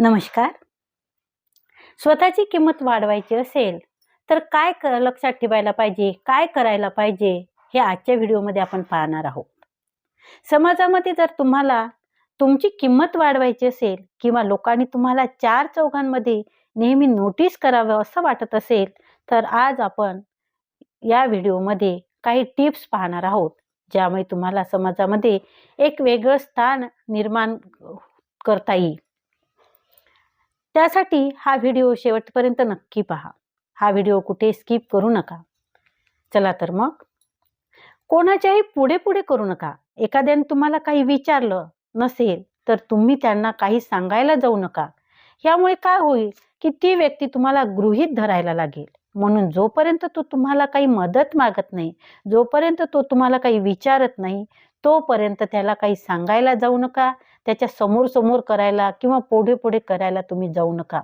नमस्कार. स्वतःची किंमत वाढवायची असेल तर काय क लक्षात ठेवायला पाहिजे काय करायला पाहिजे हे आजच्या व्हिडिओमध्ये आपण पाहणार आहोत. समाजामध्ये जर तुम्हाला तुमची किंमत वाढवायची असेल किंवा लोकांनी तुम्हाला चार चौघांमध्ये नेहमी नोटीस करावं असं वाटत असेल तर आज आपण या व्हिडिओमध्ये काही टिप्स पाहणार आहोत ज्यामुळे तुम्हाला समाजामध्ये एक वेगळं स्थान निर्माण करता येईल. त्यासाठी हा व्हिडिओ शेवटपर्यंत नक्की पहा. हा व्हिडिओ कुठे स्किप करू नका. चला तर मग. कोणाच्याही पुढे पुढे करू नका. एखाद्याने तुम्हाला काही विचारलं नसेल तर तुम्ही त्यांना काही सांगायला जाऊ नका. यामुळे काय होईल की ती व्यक्ती तुम्हाला गृहीत धरायला लागेल. म्हणून जोपर्यंत तो तुम्हाला काही मदत मागत नाही जोपर्यंत तो तुम्हाला काही विचारत नाही तोपर्यंत त्याला काही सांगायला जाऊ नका. त्याच्यासमोर समोर करायला किंवा पुढे पुढे करायला तुम्ही जाऊ नका.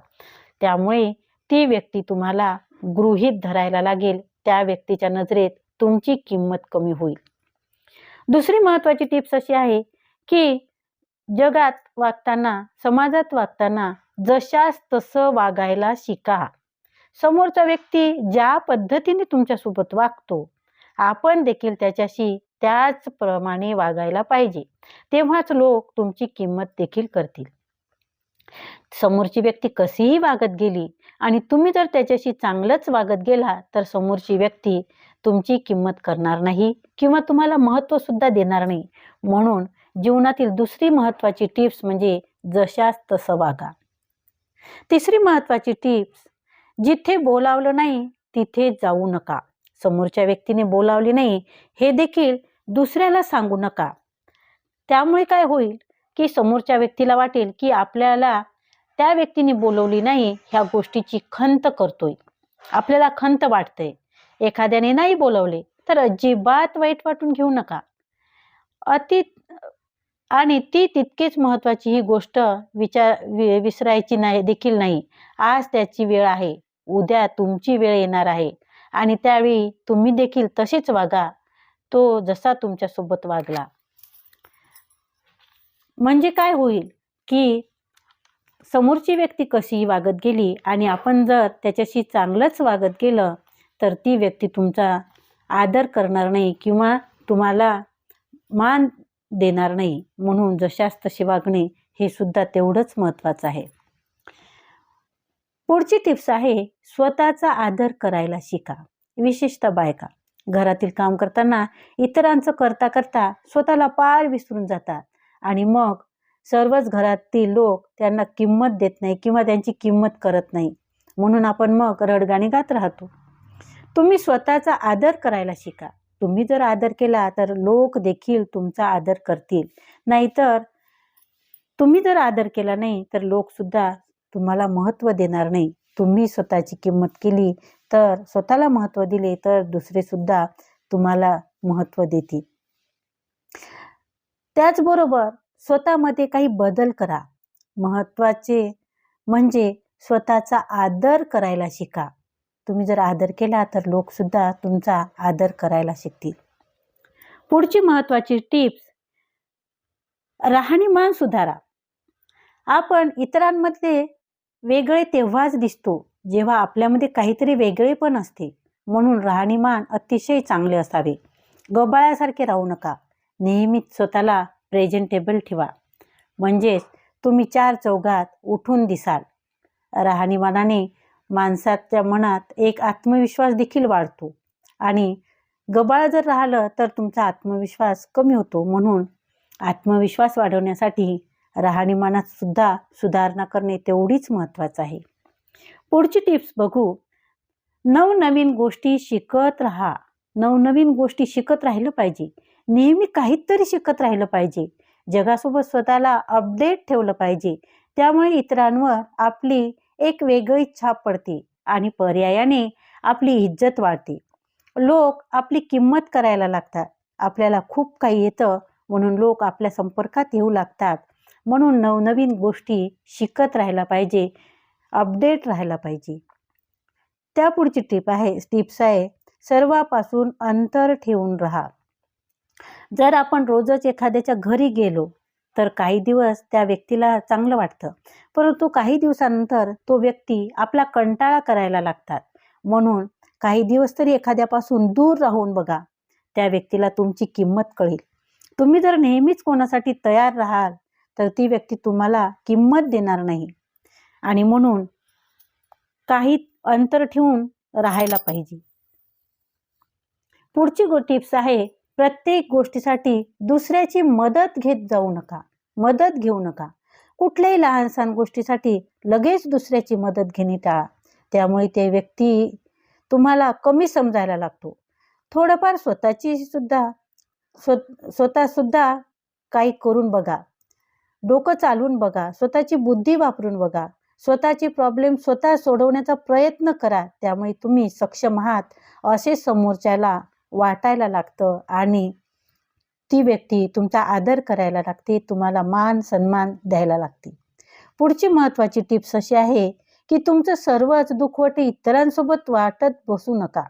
त्यामुळे ती व्यक्ती तुम्हाला गृहीत धरायला लागेल. त्या व्यक्तीच्या नजरेत तुमची किंमत कमी होईल. दुसरी महत्त्वाची टिप्स अशी आहे की जगात वागताना समाजात वागताना जशास तसं वागायला शिका. समोरचा व्यक्ती ज्या पद्धतीने तुमच्यासोबत वागतो आपण देखील त्याच्याशी त्याचप्रमाणे वागायला पाहिजे. तेव्हाच लोक तुमची किंमत देखील करतील. समोरची व्यक्ती कशीही वागत गेली आणि तुम्ही जर त्याच्याशी चांगलंच वागत गेला तर समोरची व्यक्ती तुमची किंमत करणार नाही किंवा तुम्हाला महत्त्वसुद्धा देणार नाही. म्हणून जीवनातील दुसरी महत्त्वाची टिप्स म्हणजे जशास तसं वागा. तिसरी महत्त्वाची टिप्स जिथे बोलावलं नाही तिथे जाऊ नका. समोरच्या व्यक्तीने बोलावले नाही हे देखील दुसऱ्याला सांगू नका. त्यामुळे काय होईल की समोरच्या व्यक्तीला वाटेल की आपल्याला त्या व्यक्तीने बोलवली नाही ह्या गोष्टीची खंत करतोय. आपल्याला खंत वाटते एखाद्याने नाही बोलवले तर अजिबात वाईट वाटून घेऊ नका. अति आणि ती तितकीच महत्त्वाची ही गोष्ट विचार वि विसरायची नाही देखील नाही. आज त्याची वेळ आहे. उद्या तुमची वेळ येणार आहे. आणि त्यावेळी तुम्ही देखील तसेच वागा. तो जसा तुमच्यासोबत वागला. म्हणजे काय होईल की समोरची व्यक्ती कशी वागत गेली आणि आपण जर त्याच्याशी चांगलंच वागत गेलं तर ती व्यक्ती तुमचा आदर करणार नाही किंवा तुम्हाला मान देणार नाही. म्हणून जशास तसे वागणे हे सुद्धा तेवढंच महत्त्वाचं आहे. पुढची टिप्स आहे स्वतःचा आदर करायला शिका. विशेषतः बायका. घरातील काम करताना इतरांचं करता करता स्वतःला पार विसरून जातात. आणि मग सर्वच घरातील लोक त्यांना किंमत देत नाही किंवा त्यांची किंमत करत नाही. म्हणून आपण मग रडगाणी गात राहतो. तुम्ही स्वतःचा आदर करायला शिका. तुम्ही जर आदर केला तर लोक देखील तुमचा आदर करतील. नाहीतर तुम्ही जर आदर केला नाही तर लोकसुद्धा तुम्हाला महत्त्व देणार नाही. तुम्ही स्वतःची किंमत केली तर स्वतःला महत्त्व दिले तर दुसरेसुद्धा तुम्हाला महत्त्व देतील. त्याचबरोबर स्वतःमध्ये काही बदल करा. महत्त्वाचे म्हणजे स्वतःचा आदर करायला शिका. तुम्ही जर आदर केला तर लोकसुद्धा तुमचा आदर करायला शिकतील. पुढची महत्त्वाची टिप्स राहणीमान सुधारा. आपण इतरांमध्ये वेगळे तेव्हाच दिसतो जेव्हा आपल्यामध्ये काहीतरी वेगळे पण असते. म्हणून राहणीमान अतिशय चांगले असावे. गबाळ्यासारखे राहू नका. नेहमीच स्वतःला प्रेझेंटेबल ठेवा. म्हणजेच तुम्ही चार चौघात उठून दिसाल. राहणीमानाने माणसाच्या मनात एक आत्मविश्वास देखील वाढतो. आणि गबाळ जर राहिलं तर तुमचा आत्मविश्वास कमी होतो. म्हणून आत्मविश्वास वाढवण्यासाठी राहणीमानात सुद्धा सुधारणा करणे तेवढीच महत्त्वाचं आहे. पुढची टिप्स बघू. नवनवीन गोष्टी शिकत राहा. नवनवीन गोष्टी शिकत राहिलं पाहिजे. नेहमी काहीतरी शिकत राहिलं पाहिजे. जगासोबत स्वतःला अपडेट ठेवलं पाहिजे. त्यामुळे इतरांवर आपली एक वेगळी छाप पडते आणि पर्यायाने आपली इज्जत वाढते. लोक आपली किंमत करायला लागतात. आपल्याला खूप काही येतं म्हणून लोक आपल्या संपर्कात येऊ लागतात. म्हणून नवनवीन गोष्टी शिकत राहायला पाहिजे अपडेट राहायला पाहिजे. त्या पुढची टिप आहे टिप्स आहे सर्वापासून अंतर ठेवून राहा. जर आपण रोजच एखाद्याच्या घरी गेलो तर काही दिवस त्या व्यक्तीला चांगलं वाटतं. परंतु काही दिवसानंतर तो व्यक्ती आपला कंटाळा करायला लागतात. म्हणून काही दिवस तरी एखाद्यापासून दूर राहून बघा. त्या व्यक्तीला तुमची किंमत कळेल. तुम्ही जर नेहमीच कोणासाठी तयार राहाल तर ती व्यक्ती तुम्हाला किंमत देणार नाही. आणि म्हणून काही अंतर ठेवून राहायला पाहिजे. पुढची गो टिप्स आहे प्रत्येक गोष्टीसाठी दुसऱ्याची मदत घेत जाऊ नका. मदत घेऊ नका. कुठल्याही लहान सहान गोष्टीसाठी लगेच दुसऱ्याची मदत घेणे टाळा. त्यामुळे ते व्यक्ती तुम्हाला कमी समजायला लागतो. थोडंफार स्वतःची सुद्धा स्व स्वतःसुद्धा काही करून बघा. डोकं चालवून बघा स्वतःची बुद्धी वापरून बघा. स्वतःचे प्रॉब्लेम स्वतः सोडवण्याचा प्रयत्न करा. त्यामुळे तुम्ही सक्षम आहात असे समोरच्याला वाटायला लागतं आणि ती व्यक्ती तुमचा आदर करायला लागते तुम्हाला मान सन्मान द्यायला लागते. पुढची महत्त्वाची टिप्स अशी आहे की तुमचं सर्वच दुखवटे इतरांसोबत वाटत बसू नका.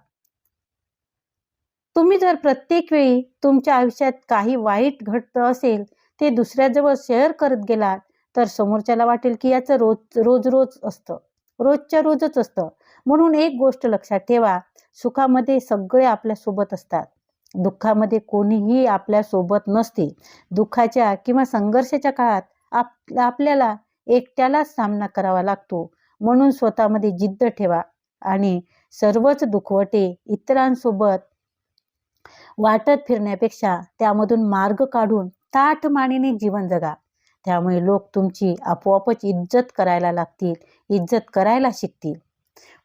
तुम्ही जर प्रत्येक वेळी तुमच्या आयुष्यात काही वाईट घडतं असेल ते दुसऱ्याजवळ शेअर करत गेलात तर समोरच्याला वाटेल की याचं रोज रोज रोज असतं. रोजच्या रोजच असतं. म्हणून एक गोष्ट लक्षात ठेवा सुखामध्ये सगळे आपल्यासोबत असतात. दुःखामध्ये कोणीही आपल्यासोबत नसते. दुःखाच्या किंवा संघर्षाच्या काळात आप आपल्याला एकट्यालाच सामना करावा लागतो. म्हणून स्वतःमध्ये जिद्द ठेवा आणि सर्वच दुखवटे इतरांसोबत वाटत फिरण्यापेक्षा त्यामधून मार्ग काढून ताठ मानेने जीवन जगा. त्यामुळे लोक तुमची आपोआपच इज्जत करायला लागतील इज्जत करायला शिकतील.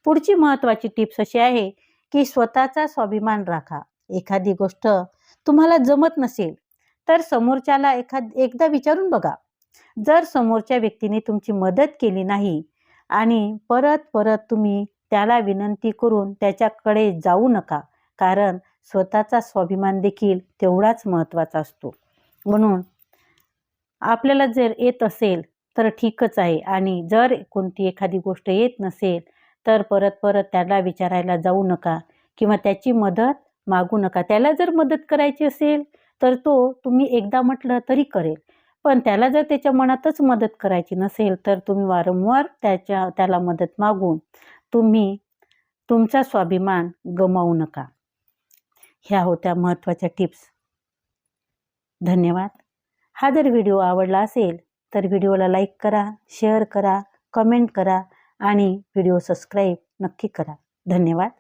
पुढची महत्त्वाची टिप्स अशी आहे की स्वतःचा स्वाभिमान राखा. एखादी गोष्ट तुम्हाला जमत नसेल तर समोरच्याला एखाद एकदा विचारून बघा. जर समोरच्या व्यक्तीने तुमची मदत केली नाही आणि परत परत तुम्ही त्याला विनंती करून त्याच्याकडे जाऊ नका कारण स्वतःचा स्वाभिमान देखील तेवढाच महत्त्वाचा असतो. म्हणून आपल्याला जर येत असेल तर ठीकच आहे. आणि जर कोणती एखादी गोष्ट येत नसेल तर परत परत त्याला विचारायला जाऊ नका किंवा त्याची मदत मागू नका. त्याला जर मदत करायची असेल तर तो तुम्ही एकदा म्हटलं तरी करेल. पण त्याला जर त्याच्या मनातच मदत करायची नसेल तर तुम्ही वारंवार त्याच्या त्याला मदत मागून तुम्ही तुमचा स्वाभिमान गमावू नका. ह्या होत्या महत्त्वाच्या टिप्स. धन्यवाद. हा जर व्हिडिओ आवडला असेल तर व्हिडिओला लाईक करा शेअर करा कमेंट करा आणि व्हिडिओ सबस्क्राईब नक्की करा. धन्यवाद.